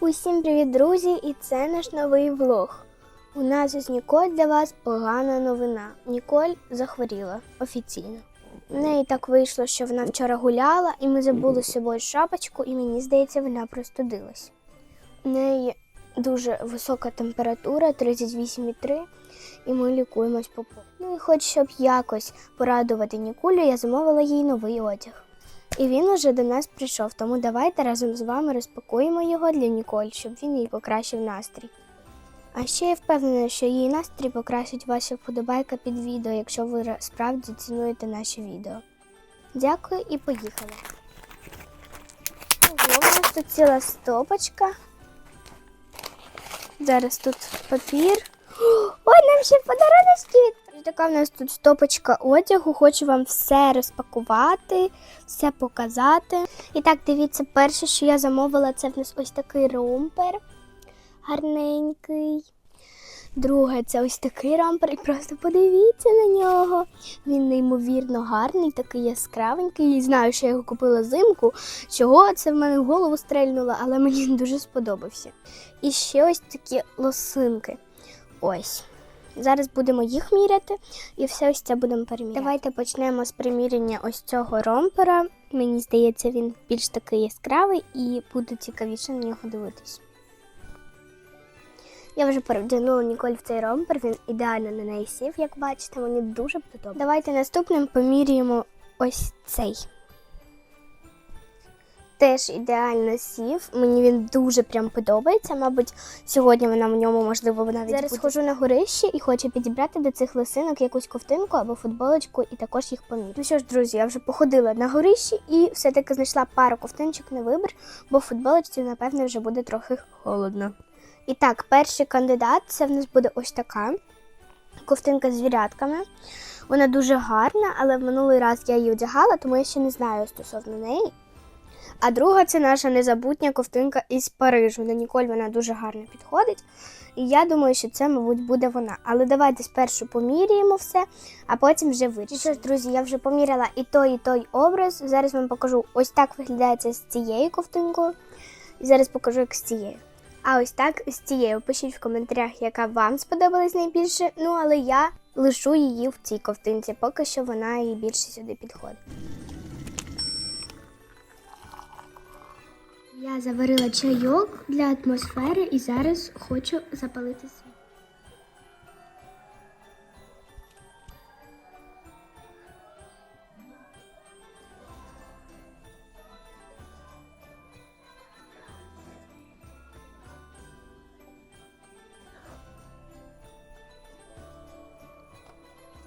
Усім привіт, друзі! І це наш новий влог. У нас із Ніколь для вас погана новина. Ніколь захворіла офіційно. В неї так вийшло, що вона вчора гуляла, і ми забули з собою шапочку, і мені здається, вона простудилась. У неї дуже висока температура 38,3, і ми лікуємось по. Ну і хоч щоб якось порадувати Нікулю, я замовила їй новий одяг. І він уже до нас прийшов, тому давайте разом з вами розпакуємо його для Ніколь, щоб він їй покращив настрій. А ще я впевнена, що її настрій покращить ваша вподобайка під відео, якщо ви справді цінуєте наші відео. Дякую і поїхали. Ого, у нас тут ціла стопочка. Зараз тут папір. Ой, нам ще подарунки! Така в нас тут стопочка одягу. Хочу вам все розпакувати, все показати. І так, дивіться, перше, що я замовила, це в нас ось такий ромпер гарненький. Друге, це ось такий ромпер, і просто подивіться на нього. Він неймовірно гарний, такий яскравенький. Знаю, що я його купила зимку. Чого це в мене в голову стрельнуло, але мені дуже сподобався. І ще ось такі лосинки. Ось. Зараз будемо їх міряти і все ось це будемо переміряти. Давайте почнемо з приміряння ось цього ромпера. Мені здається, він більш такий яскравий і буде цікавіше на нього дивитись. Я вже перевдягнула Ніколь в цей ромпер, він ідеально на неї сів, як бачите, мені дуже подобається. Давайте наступним поміряємо ось цей. Теж ідеально сів. Мені він дуже прям подобається. Мабуть, сьогодні вона в ньому, можливо, навіть зараз буде. схожу на горище і хочу підібрати до цих лисинок якусь ковтинку або футболочку, і також їх поміряю. Ну що ж, друзі, я вже походила на горищі і все-таки знайшла пару ковтинчик на вибір, бо в футболочці, напевне, вже буде трохи холодно. І так, перший кандидат це в нас буде ось така ковтинка з звірятками. Вона дуже гарна, але в минулий раз я її одягала, тому я ще не знаю стосовно неї. А друга це наша незабутня ковтинка із Парижу. На Ніколь вона дуже гарно підходить. І я думаю, що це, мабуть, буде вона. Але давайте спершу поміряємо все, а потім вже вирішимо. Що ж, друзі, я вже поміряла і той, і той образ. Зараз вам покажу, ось так виглядає це з цією ковтинкою. І зараз покажу, як з цією. А ось так з цією. Пишіть в коментарях, яка вам сподобалась найбільше. Ну, але я лишу її в цій ковтинці, поки що вона їй більше сюди підходить. Я заварила чайок для атмосфери і зараз хочу запалити світ.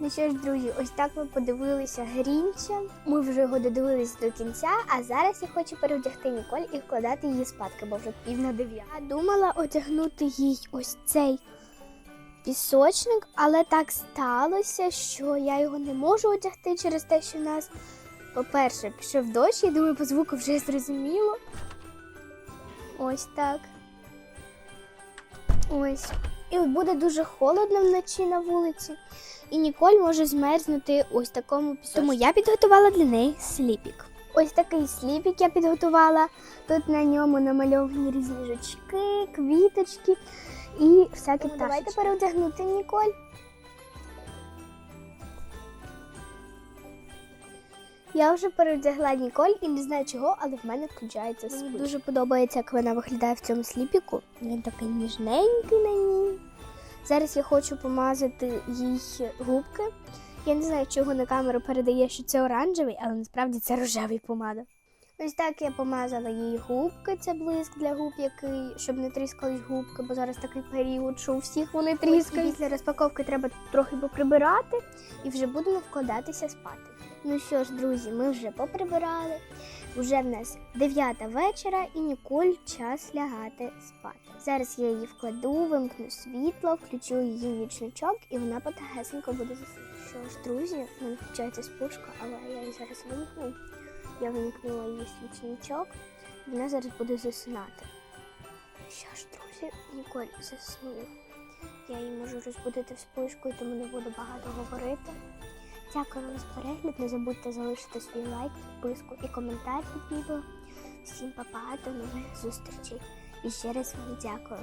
Ну що ж, друзі, ось так ми подивилися Грінча. Ми вже його додивилися до кінця, а зараз я хочу перевдягти Ніколь і вкладати її спадки, бо вже пів на дев'яту. Я думала одягнути їй ось цей пісочник, але так сталося, що я його не можу одягти через те, що в нас, по-перше, пішов дощ, я думаю, по звуку вже зрозуміло. Ось так. Ось. І буде дуже холодно вночі на вулиці. І Ніколь може змерзнути ось такому пісочку. Тому я підготувала для неї сліпік. Ось такий сліпік я підготувала. Тут на ньому намальовані різні жучки, квіточки і всякі пташечки. Давайте переодягнути Ніколь. Я вже перевдягла Ніколь і не знаю чого, але в мене включається спис. Мені дуже подобається, як вона виглядає в цьому сліпіку. Він такий ніжненький на ній. Зараз я хочу помазати їй губки. Я не знаю, чого на камеру передає, що це оранжевий, але насправді це рожевий помада. Ось так я помазала їй губки, це блиск для губ, який, щоб не тріскались губки, бо зараз такий період, що у всіх вони тріскають. Після розпаковки треба трохи поприбирати і вже будемо вкладатися спати. Ну що ж, друзі, ми вже поприбирали. Уже в нас 9 вечора і Ніколь час лягати спати. Зараз я її вкладу, вимкну світло, включу її нічничок і вона потихесенько буде засинати. Що ж, друзі, в мене включається спушка, але я її зараз вимкну. Я вимкнула її свічничок, вона зараз буде засинати. Що ж, друзі, Ніколь заснула. Я її можу розбудити в вспишкою, тому не буду багато говорити. Дякую вам за перегляд. Не забудьте залишити свій лайк, підписку і коментар під відео. Всім па-па, до нових зустрічей. І ще раз вам дякую.